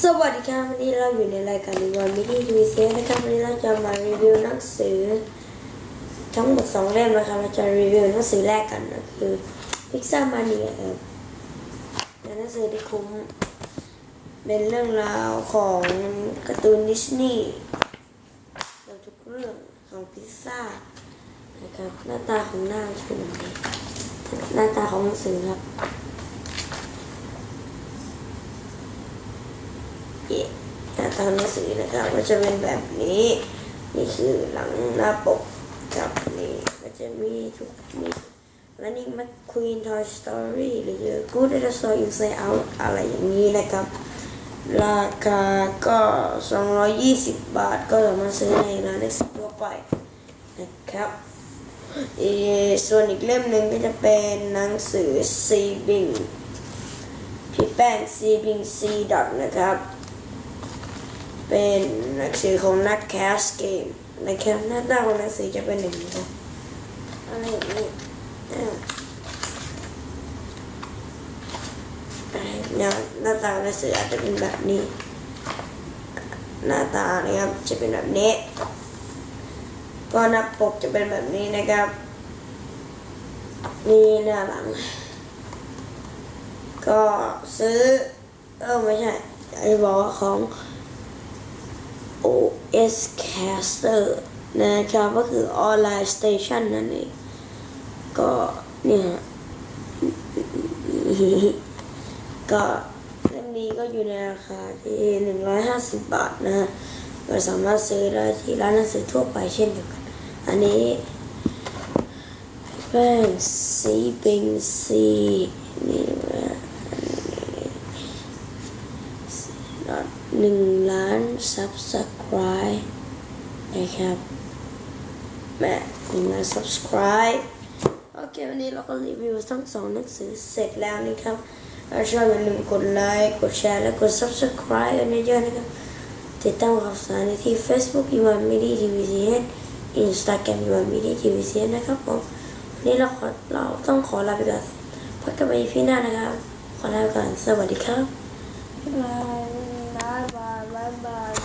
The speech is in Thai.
สวัสดีครับวันนี้เราอยู่ในรายการวันมินิทีวีเซนะครับวันนี้เราจะมารีวิวหนังสือ ทั้งหมดสองเล่มนะครับเราจะรีวิวหนังสือแรกกันนะคือพิกซ่ามาเนียครับหนังสือที่คุ้มเป็นเรื่องราวของการ์ตูนดิสนีย์เราทุกเรื่องของพิซซ่านะครับหน้าตาของหน้าจะเป็นแบบนี้หน้าตาของหนังสือครับ น้าตาหนังสือนะครับก็จะเป็นแบบนี้ นี่คือหลังหน้าปกกับนี่ก็จะมีทุกมีและนี่มัน Queen Toy Story หรือ Good Dinosaur Inside Out อะไรอย่างนี้นะครับ ราคาก็ 220 บาทก็สามารถซื้อในร้านหนังสือทั่วไปนะครับอีกส่วนอีกเล่มหนึ่งก็จะเป็นหนังสือ C Bing พี่แป้ง C Bing C Dot นะครับ เป็นหนังสือของนักแคสเกมนะครับหน้าตาของหนังสือจะเป็นอย่างนี้ครับอะไรอย่างนี้เนี่ยหน้าตาหนังสืออาจจะเป็นแบบนี้ หน้าตานะครับจะเป็นแบบนี้ ก็หน้าปกจะเป็นแบบนี้นะครับนี่หน้าหลัง ก็ซื้อ เออไม่ใช่ไอ้บอกว่าของ OS Caster นะครับ ก็คือออนไลน์สเตชันนั่นเอง ก็เนี่ยก็เล่มนี้ก็อยู่ในราคาที่ 150 บาทนะฮะก็สามารถซื้อได้ที่ร้านหนังสือทั่วไปเช่นเดียวกัน อันนี้แป้งสีปิงสีนี่นะ หนึ่งล้าน subscribe นะครับแม่หนึ่งล้าน subscribe โอเค วันนี้เราก็รีวิวทั้งสองหนังสือเสร็จแล้วนะครับถ้าชอบอย่าลืมกดไลค์กดแชร์และกด subscribe กันเยอะๆนะครับติดตามข่าวสารได้ที่ Facebook ยูวันมิดีทีวีซีเอสอินสตาแกรมยูวันมิดีทีวีซีเอสนะครับผมวันนี้เราขอเราต้องขอลาไปก่อนพบกันใหม่พี่หน้านะครับ ขอลาไปก่อนสวัสดีครับบ๊ายบาย Bye-bye.